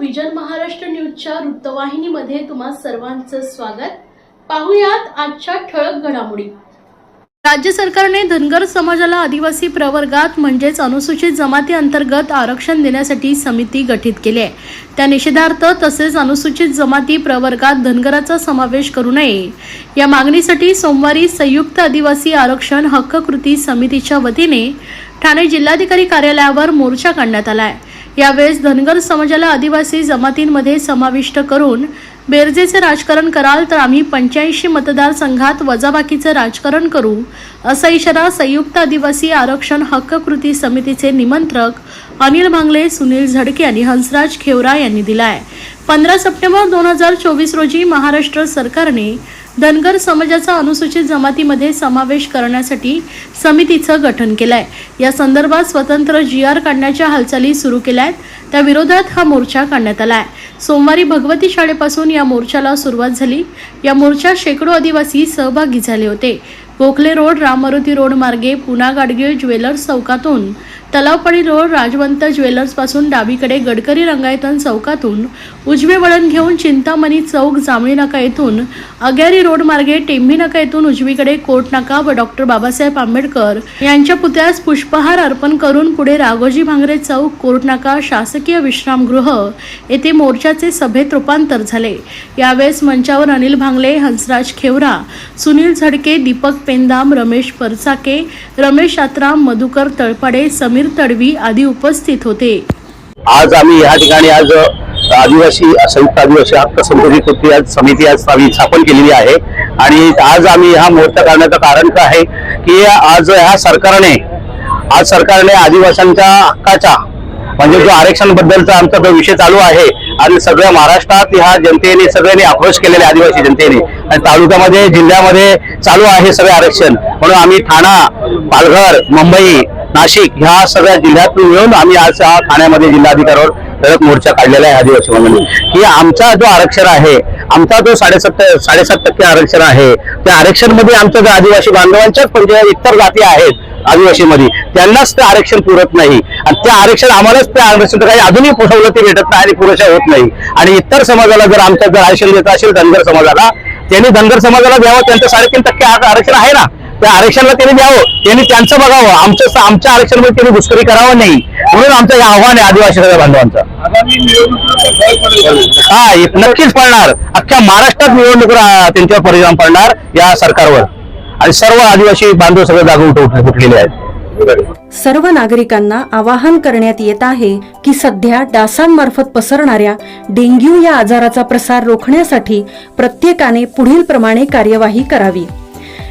Vision Maharashtra न्यूजच्या वृत्तवाहिनीमध्ये तुम्हा सर्वांचं स्वागत. पाहुयात आजच्या ठळक घडामोडी. राज्य सरकारने धनगर समाजाला आदिवासी प्रवर्गात म्हणजेच अनुसूचित जमाती अंतर्गत आरक्षण देण्यासाठी समिती गठीत केली आहे. त्या निषेधार्थ तसेच अनुसूचित जमाती प्रवर्गात धनगराचा समावेश करू नये. या मागणीसाठी सोमवारी संयुक्त आदिवासी आरक्षण हक्क कृती समितीच्या वतीने ठाणे जिल्हाधिकारी कार्यालयावर मोर्चा काढण्यात आला आहे. यावेळेस धनगर समाजाला आदिवासी जमातींमध्ये समाविष्ट करून बेरजेचे राजकारण कराल तर आम्ही पंच्याऐंशी मतदारसंघात वजाबाकीचं राजकारण करू असा इशारा संयुक्त आदिवासी आरक्षण हक्क कृती समितीचे निमंत्रक अनिल भांगले सुनील झडके आणि हंसराज खेवरा यांनी दिला आहे पंधरा सप्टेंबर दोन हजार चोवीस रोजी महाराष्ट्र सरकारने धनगर समाजाचा अनुसूचित जमातीमध्ये समावेश करण्यासाठी समितीचं गठन केलं आहे या संदर्भात स्वतंत्र जी आर काढण्याच्या हालचाली सुरू केल्या आहेत त्या विरोधात हा मोर्चा काढण्यात आला आहे सोमवारी भगवती शाळेपासून या मोर्चाला सुरुवात झाली. या मोर्चात शेकडो आदिवासी सहभागी झाले होते. गोखले रोड राममारुती रोड मार्गे पुना गाडगीळ ज्वेलर्स चौकातून तलावपाडी रोड राजवंत ज्वेलर्सपासून डावीकडे गडकरी रंगायतन चौकातून उजवे वळण घेऊन चिंतामणी चौक जांभळी नाका येथून अग्यारी रोड मार्गे टेंभी नाका येथून उजवीकडे कोट नाका व डॉक्टर बाबासाहेब आंबेडकर यांच्या पुतळ्यास पुष्पहार अर्पण करून पुढे राघोजी भांगरे चौक कोर्ट नाका शासकीय विश्रामगृह येथे मोर्चाचे सभेत रूपांतर झाले. यावेळेस मंचावर अनिल भांगले हंसराज खेवरा सुनील झडके दीपक पेंदाम रमेश परचाके रमेश आत्राम मधुकर तळपाडे समीर तडवी आदी उपस्थित होते. आज आम्ही या ठिकाणी आज आदिवासी संयुक्त आदिवासी हक्क संबंधित कृती आज समिती आज आम्ही स्थापन केलेली आहे. आणि आज आम्ही हा मुहूर्त करण्याचं कारण काय आहे की आज ह्या सरकारने आज सरकारने आदिवासींच्या हक्काच्या म्हणजे जो आरक्षण बद्दलचा आमचा जो विषय चालू आहे आणि सगळ्या महाराष्ट्रात ह्या जनतेने सगळ्यांनी आक्रोश केलेले आदिवासी जनतेने आणि तालुक्यामध्ये जिल्ह्यामध्ये चालू आहे सगळे आरक्षण. म्हणून आम्ही ठाणा पालघर मुंबई नाशिक ह्या सगळ्या जिल्ह्यातून मिळून आम्ही आज हा ठाण्यामध्ये जिल्हाधिकाऱ्यावर ठळक मोर्चा काढलेला आहे आदिवासी की आमचा जो आरक्षण आहे आमचा जो साडेसात साडेसात टक्के आरक्षण आहे त्या आरक्षणमध्ये आमच्या ज्या आदिवासी बांधवांच्याच पण इतर जाती आहेत आदिवासीमध्ये त्यांनाच ते आरक्षण पुरत नाही. आणि त्या आरक्षण आम्हालाच त्या आरक्षण काही अजूनही सवलती भेटत नाही आणि पुरेशा होत नाही. आणि इतर समाजाला जर आमच्या जर आरक्षण देत असेल धनगर समाजाला त्यांनी धनगर समाजाला द्यावं त्यांचं साडेतीन टक्के आरक्षण आहे ना. त्या आरक्षणाला त्यांनी द्यावं. त्यांनी त्यांचं बघावं. आमचं आमच्या आरक्षणामध्ये त्यांनी घुसखोरी करावं नाही. म्हणून आमचं हे आव्हान आहे आदिवासी सगळ्या बांधवांचं. हा हे नक्कीच पडणार. अख्ख्या महाराष्ट्रात निवडणूक त्यांच्यावर परिणाम पडणार या सरकारवर. आणि सर्व आदिवासी बांधव सगळे जागून उठ- उठलेले आहेत. सर्व नागरिकांना आवाहन करण्यात येत आहे की सध्या डासांमार्फत पसरणाऱ्या डेंग्यू या आजाराचा प्रसार रोखण्यासाठी प्रत्येकाने पुढील प्रमाणे कार्यवाही करावी.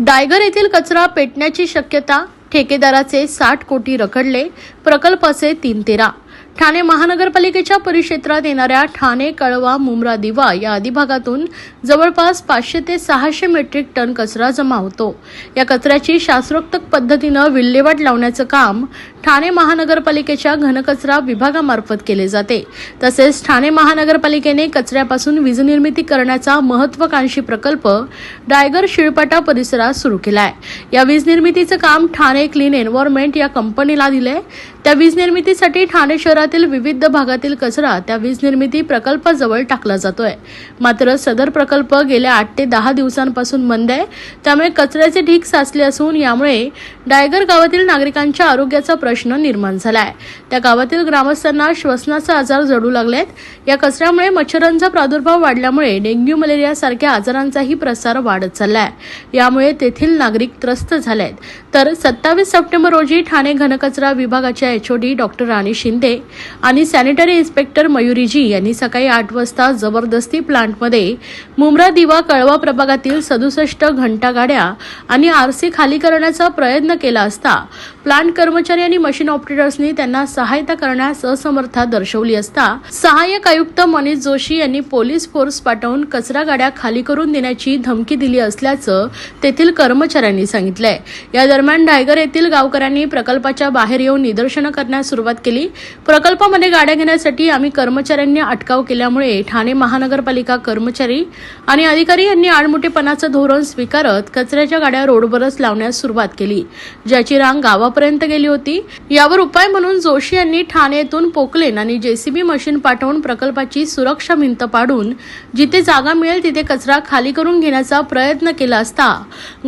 डायगर येथील कचरा पेटण्याची शक्यता ठेकेदाराचे साठ कोटी रखडले प्रकल्पाचे तीन तेरा. ठाणे महानगरपालिकेच्या परिक्षेत्रात येणाऱ्या ठाणे कळवा मुंब्रा दिवा या अधिभागातून जवळपास पाचशे ते सहाशे मेट्रिक टन कचरा जमा होतो. या कचऱ्याची शास्त्रोक्त पद्धतीनं विल्हेवाट लावण्याचं काम ठाणे महानगरपालिकेच्या घनकचरा विभागामार्फत केले जाते. तसेच ठाणे महानगरपालिकेने कचऱ्यापासून वीजनिर्मिती करण्याचा महत्वाकांक्षी प्रकल्प डायगर शिळपाटा परिसरात सुरू केला आहे या वीज निर्मितीचं काम ठाणे क्लीन एन्व्हायरमेंट या कंपनीला दिलंय. त्या वीज निर्मितीसाठी ठाणे शहरातील विविध भागातील कचरा त्या वीज निर्मिती प्रकल्पाजवळ टाकला जातोय. मात्र सदर प्रकल्प गेल्या आठ ते दहा दिवसांपासून बंद आहे. त्यामुळे कचऱ्याचे ढीक साचले असून यामुळे डायगर गावातील नागरिकांच्या आरोग्याचा प्रश्न निर्माण झाला आहे त्या गावातील ग्रामस्थांना श्वसनाचा आजार जडू लागलेत. या कचऱ्यामुळे मच्छरांचा प्रादुर्भाव वाढल्यामुळे डेंग्यू मलेरियासारख्या आजारांचाही प्रसार वाढत चाललाय. यामुळे तेथील नागरिक त्रस्त झालेत. तर सत्तावीस सप्टेंबर रोजी ठाणे घनकचरा विभागाच्या एचओडी डॉक्टर राणी शिंदे आणि सॅनिटरी इन्स्पेक्टर मयुरीजी यांनी सकाळी आठ वाजता जबरदस्ती प्लांटमध्ये मुंब्रा दिवा कळवा प्रभागातील सदुसष्ट घंटा गाड्या आणि आरसी खाली करण्याचा प्रयत्न केला असता प्लांट कर्मचारी आणि मशीन ऑपरेटर्सनी त्यांना सहायता करण्यास असमर्था दर्शवली असता सहाय्यक आयुक्त मनीष जोशी यांनी पोलीस फोर्स पाठवून कचरा गाड्या खाली करून देण्याची धमकी दिली असल्याचं तेथील कर्मचाऱ्यांनी सांगितलंय. या दरम्यान डायगर येथील गावकऱ्यांनी प्रकल्पाच्या बाहेर येऊन निदर्शन करण्यास सुरुवात केली. प्रकल्पामध्ये गाड्या घेण्यासाठी आम्ही कर्मचाऱ्यांनी अटकाव केल्यामुळे ठाणे महानगरपालिका कर्मचारी आणि अधिकारी यांनी आडमुठेपणाचं धोरण स्वीकारत कचऱ्याच्या गाड्या रोडवरच लावण्यास सुरुवात केली ज्याची रांग गावापर्यंत गेली होती. यावर उपाय म्हणून जोशी यांनी ठाणेतून पोकलेन आणि जेसीबी मशीन पाठवून प्रकल्पाची सुरक्षा भिंत पाडून जिथे जागा मिळेल तिथे कचरा खाली करून घेण्याचा प्रयत्न केला असता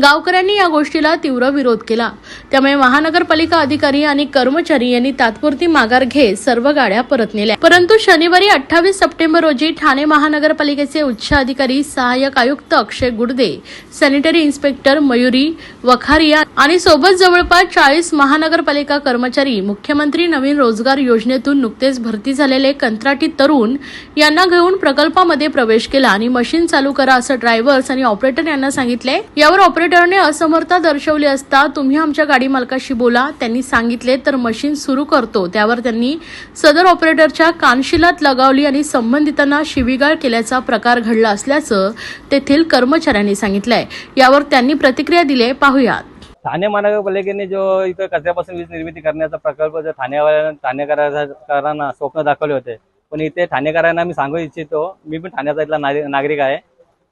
गावकऱ्यांनी या गोष्टीला तीव्र विरोध केला. त्यामुळे महानगरपालिका अधिकारी आणि कर्मचारी यांनी तात्पुरती माघार घेत सर्व गाड्या परत नेल्या. परंतु शनिवारी अठ्ठावीस सप्टेंबर रोजी ठाणे महानगरपालिकेचे उच्च अधिकारी सहाय्यक आयुक्त अक्षय गुडदे सॅनिटरी इन्स्पेक्टर मयुरी वखारिया आणि सोबत जवळपास चाळीस महानगरपालिका कर्मचारी मुख्यमंत्री नवीन रोजगार योजनेतून नुकतेच भरती झालेले कंत्राटी तरुण यांना घेऊन प्रकल्पामध्ये प्रवेश केला आणि मशीन चालू करा असं ड्रायव्हर्स आणि ऑपरेटर यांना सांगितले. यावर ऑपरेटरने असमर्थता दर्शवली असता तुम्ही आमच्या गाडी मालकाशी बोला. त्यांनी सांगितले तर मशीन सुरू करतो. त्यावर त्यांनी सदर ऑपरेटरच्या कानशिलात लगावली आणि संबंधितांना शिवीगाळ केल्याचा प्रकार घडला असल्याचं तेथील कर्मचाऱ्यांनी सांगितलंय. यावर त्यांनी प्रतिक्रिया दिली पाहुयात. ठाणे महानगरपालिकेने जो इथं कचऱ्यापासून वीज निर्मिती करण्याचा प्रकल्प जो ठाण्यावाल्या ठाणेकरांना स्वप्न दाखवले होते. पण इथे ठाणेकरांना मी सांगू इच्छितो मी पण ठाण्याचा इथला नागरिक आहे.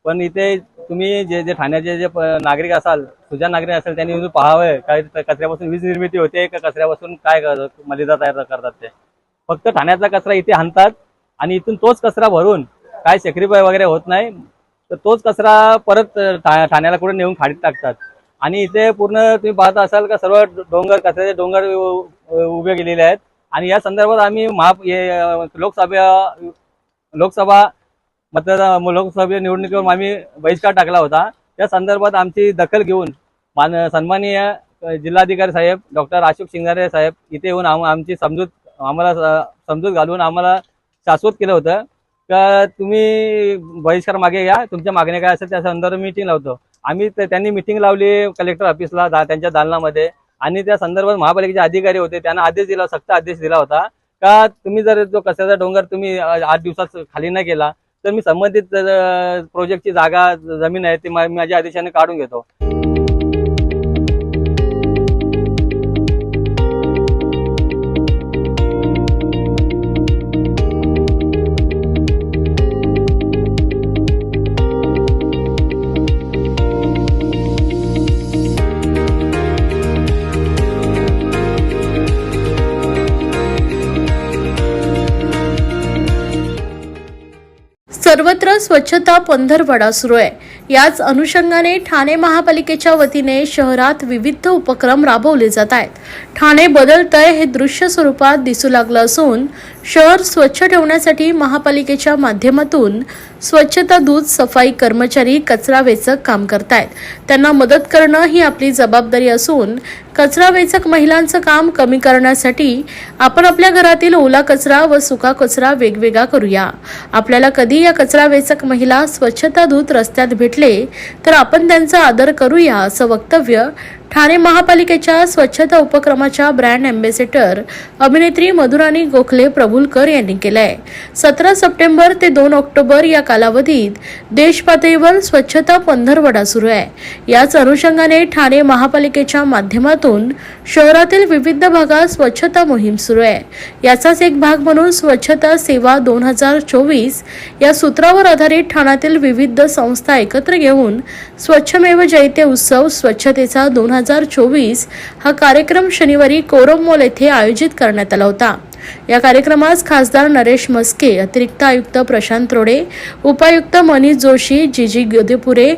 पण इथे तुम्ही जे जे ठाण्याचे जे नागरिक असाल सुजाण नागरिक असेल त्यांनी येऊन पाहावं. काय कचऱ्यापासून वीज निर्मिती होते का कचऱ्यापासून काय मलिदा तयार करतात ते. फक्त ठाण्याचा कचरा इथे आणतात आणि इथून तोच कचरा भरून काय सेक्रिफाय वगैरे होत नाही तर तोच कचरा परत ठा- ठाण्याला कुठे नेऊन खाडीत टाकतात. आणि इथे पूर्ण तुम्ही पाहत असाल का सर्व डोंगर कचऱ्याचे डोंगर उभे गेलेले आहेत. आणि या संदर्भात आम्ही महा लोकसभा लोकसभा मतदार लोकसभा निवडणुकीवर आम्ही बहिष्कार टाकला होता. त्या संदर्भात आमची दखल घेऊन मान सन्माननीय जिल्हाधिकारी साहेब डॉक्टर अशोक शिंगारे साहेब इथे येऊन आम आमची समजूत आम्हाला समजूत घालून आम्हाला शाश्वत केलं होतं. का तुम्ही बहिष्कार मागे घ्या. तुमच्या मागण्या काय असेल त्या संदर्भात मीटिंग लावतो आम्ही त्यांनी मिटिंग लावली कलेक्टर ऑफिसला दा- त्यांच्या दालनामध्ये. आणि त्या संदर्भात महापालिकेचे अधिकारी होते. त्यांना आदेश दिला सक्त आदेश दिला होता. का तुम्ही जर जो कचऱ्याचा डोंगर तुम्ही आठ दिवसात खाली नाही केला तर मी संबंधित प्रोजेक्टची जागा जमीन आहे ती माझ्या आदेशाने काढून घेतो. सर्वत्र स्वच्छता पंधरवडा सुरू आहे. याच अनुषंगाने ठाणे महापालिकेच्या वतीने शहरात विविध उपक्रम राबवले जात आहेत. ठाणे बदलतंय हे दृश्य स्वरूपात दिसू लागलं असून शहर स्वच्छ ठेवण्यासाठी महापालिकेच्या माध्यमातून स्वच्छता दूत सफाई कर्मचारी कचरा वेचक काम करतायत. त्यांना मदत करणं ही आपली जबाबदारी असून कचरा वेचक महिलांचं काम कमी करण्यासाठी आपण आपल्या घरातील ओला कचरा व सुका कचरा वेगवेगळा करूया. आपल्याला कधी या कचरा वेचक महिला स्वच्छता दूत रस्त्यात भेटले तर आपण त्यांचा आदर करूया असं वक्तव्य ठाणे महापालिकेच्या स्वच्छता उपक्रमाच्या ब्रँड अँबॅसेडर अभिनेत्री मधुराणी गोखले प्रभुलकर यांनी केलंय. सतरा सप्टेंबर ते दोन ऑक्टोबर या कालावधीत देशपातळीवर स्वच्छता पंधरवडा सुरू आहे. याच अनुषंगाने ठाणे महापालिकेच्या माध्यमातून शहरातील विविध भागात स्वच्छता मोहीम सुरू आहे. याचाच एक भाग म्हणून स्वच्छता सेवा दोन हजार चोवीस या सूत्रावर आधारित ठाण्यातील विविध संस्था एकत्र घेऊन स्वच्छमेव जयते उत्सव स्वच्छतेचा दोन हजार चोवीस हा कार्यक्रम शनिवारी कोरमोल येथे आयोजित करण्यात आला होता. या कार्यक्रमास खासदार नरेश मस्के अतिरिक्त आयुक्त प्रशांत रोडे उपायुक्त मनीष जोशी जीजी गदेपुरे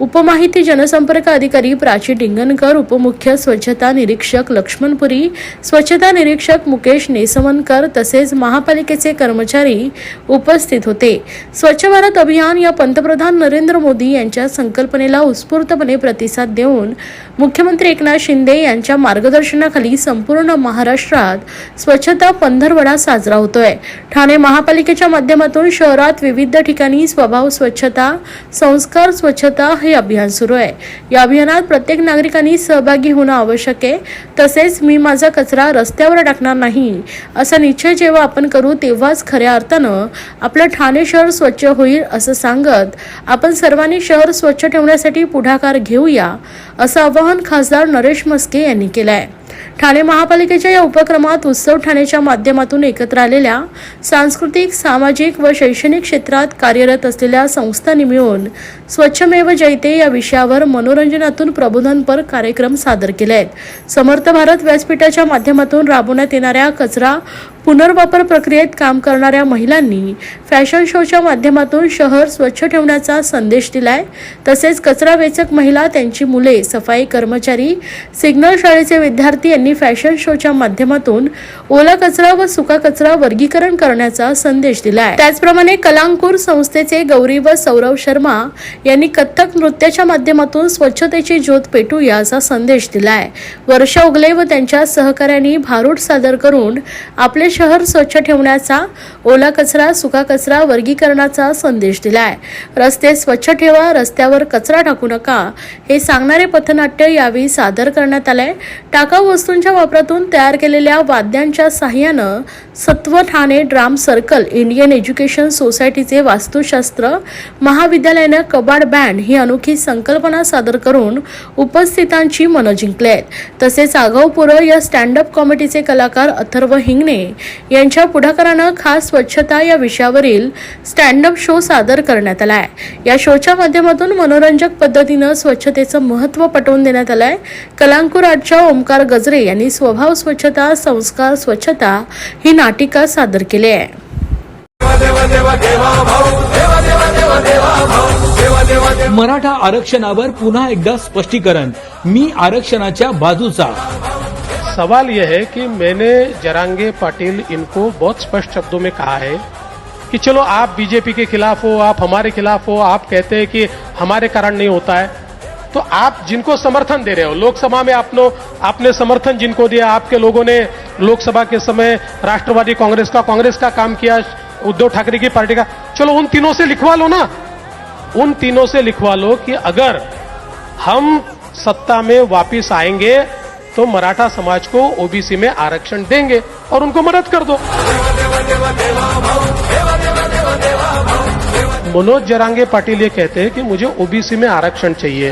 उपमाहिती जनसंपर्क अधिकारी प्राची डिंगनकर उपमुख्य स्वच्छता निरीक्षक लक्ष्मणपुरी स्वच्छता निरीक्षक मुकेश नेसमनकर तसेच महापालिकेचे कर्मचारी उपस्थित होते. स्वच्छ भारत अभियान या पंतप्रधान नरेंद्र मोदी यांच्या संकल्पनेला उत्स्फूर्तपणे प्रतिसाद देऊन मुख्यमंत्री एकनाथ शिंदे यांच्या मार्गदर्शनाखाली संपूर्ण महाराष्ट्रात स्वच्छता पंधरवडा साजरा होतोय. ठाणे महापालिकेच्या माध्यमातून शहरात विविध ठिकाणी स्वभाव स्वच्छता संस्कार स्वच्छता हे अभियान सुरू आहे. या अभियानात प्रत्येक नागरिकांनी सहभागी होणं आवश्यक आहे. तसेच मी माझा कचरा रस्त्यावर टाकणार नाही असा निश्चय जेव्हा आपण करू तेव्हाच खऱ्या अर्थानं आपलं ठाणे शहर स्वच्छ होईल असं सांगत आपण सर्वांनी शहर स्वच्छ ठेवण्यासाठी पुढाकार घेऊया असं आवाहन खासदार नरेश मस्के यांनी केलं आहे ठाणे महापालिकेच्या या उपक्रमात उत्सव ठाणेच्या माध्यमातून एकत्र आलेल्या सांस्कृतिक सामाजिक व शैक्षणिक क्षेत्रात कार्यरत असलेल्या संस्थांनी मिळून स्वच्छमेव जयते या विषयावर मनोरंजनातून प्रबोधनपर कार्यक्रम सादर केले आहेत समर्थ भारत व्यासपीठाच्या माध्यमातून राबवण्यात येणाऱ्या कचरा पुनर्वापर प्रक्रियेत काम करणाऱ्या महिलांनी फॅशन शोच्या माध्यमातून शहर स्वच्छ ठेवण्याचा संदेश दिलाय. तसेच कचरा वेचक महिला त्यांची मुले सफाई कर्मचारी सिग्नल शाळेचे विद्यार्थी यांनी फॅशन शोच्या माध्यमातून ओला कचरा व सुका कचरा वर्गीकरण करण्याचा संदेश दिलाय. त्याचप्रमाणे कलांकुर संस्थेचे गौरी व सौरव शर्मा यांनी कथ्थक नृत्याच्या माध्यमातून स्वच्छतेची ज्योत पेटू याचा संदेश दिलाय. वर्षा उगले व त्यांच्या सहकाऱ्यांनी भारूड सादर करून आपले शहर स्वच्छ ठेवण्याचा ओला कचरा सुका कचरा वर्गीकरणाचा संदेश दिलाय. रस्ते स्वच्छ ठेवा रस्त्यावर कचरा टाकू नका हे सांगणारे पथनाट्य यावेळी सादर करण्यात आलंय. टाकाऊ वस्तूंच्या वापरातून तयार केलेल्या वाद्यांच्या साह्यानं सत्व Thane drum circle Indian education सोसायटीचे वास्तुशास्त्र महाविद्यालयानं कबाड बँड ही अनोखी संकल्पना सादर करून उपस्थितांची मनं जिंकली आहेत तसेच आगाऊपुरं या स्टँडअप कॉमेडीचे कलाकार अथर्व हिंगणे यांच्या पुढाकारानं खास स्वच्छता या विषयावरील स्टँडअप शो सादर करण्यात आला आहे. या शोच्या माध्यमातून मनोरंजक पद्धतीनं स्वच्छतेचं महत्त्व पटवून देण्यात आलंय. कलांकुर आर्टच्या ओमकार गजरे यांनी स्वभाव स्वच्छता संस्कार स्वच्छता ही नाटिका सादर केली आहे. मराठा आरक्षणावर पुन्हा एकदा स्पष्टीकरण. मी आरक्षणाच्या बाजूचा. सवाल यह है कि मैंने जरांगे पाटिल इनको बहुत स्पष्ट शब्दों में कहा है कि चलो आप बीजेपी के खिलाफ हो, आप हमारे खिलाफ हो, आप कहते हैं कि हमारे कारण नहीं होता है। तो आप जिनको समर्थन दे रहे हो, लोकसभा में आपने आपने समर्थन जिनको दिया, आपके लोगों ने लोकसभा के समय राष्ट्रवादी कांग्रेस का कांग्रेस का काम किया, उद्धव ठाकरे की पार्टी का। चलो उन तीनों से लिखवा लो ना। उन तीनों से लिखवा लो कि अगर हम सत्ता में वापिस आएँगे तो मराठा समाज को ओबीसी में आरक्षण देंगे और उनको मदद कर दो। मनोज जरांगे पाटिल ये कहते हैं कि मुझे ओबीसी में आरक्षण चाहिए।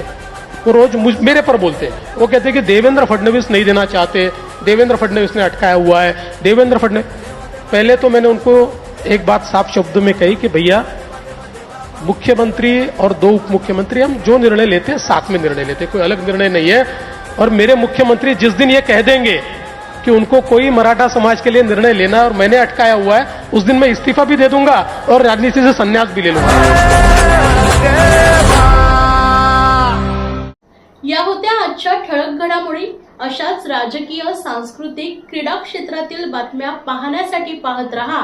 वो रोज मुझ, मेरे पर बोलते हैं। वो कहते हैं कि देवेंद्र फडणवीस नहीं देना चाहते। देवेंद्र फडणवीस ने अटकाया हुआ है। देवेंद्र फडणवीस पहले तो मैंने उनको एक बात साफ़ शब्द में कही कि भैया मुख्यमंत्री और दो उप मुख्यमंत्री हम जो निर्णय लेते हैं साथ में निर्णय लेते हैं। कोई अलग निर्णय नहीं है। और मेरे मुख्यमंत्री जिस दिन ये कह देंगे कि उनको कोई मराठा समाज के लिए निर्णय लेना है और मैंने अटकाया हुआ है उस दिन मैं इस्तीफा भी दे दूंगा और राजनीति से संन्यास भी ले लूंगा। या होत्या आजच्या ठळक घडामोडी अशाच राजकीय सांस्कृतिक क्रीडा क्षेत्रातील बातम्या पाहण्यासाठी पाहत रहा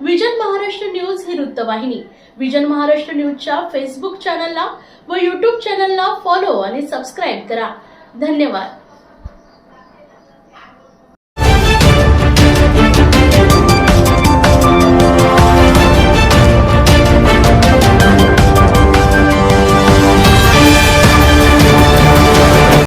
विजन महाराष्ट्र न्यूज ही वृत्तवाहिनी. विजन महाराष्ट्र न्यूजच्या फेसबुक चॅनलला व युट्यूब चॅनलला फॉलो आणि सबस्क्राईब करा. धन्यवाद.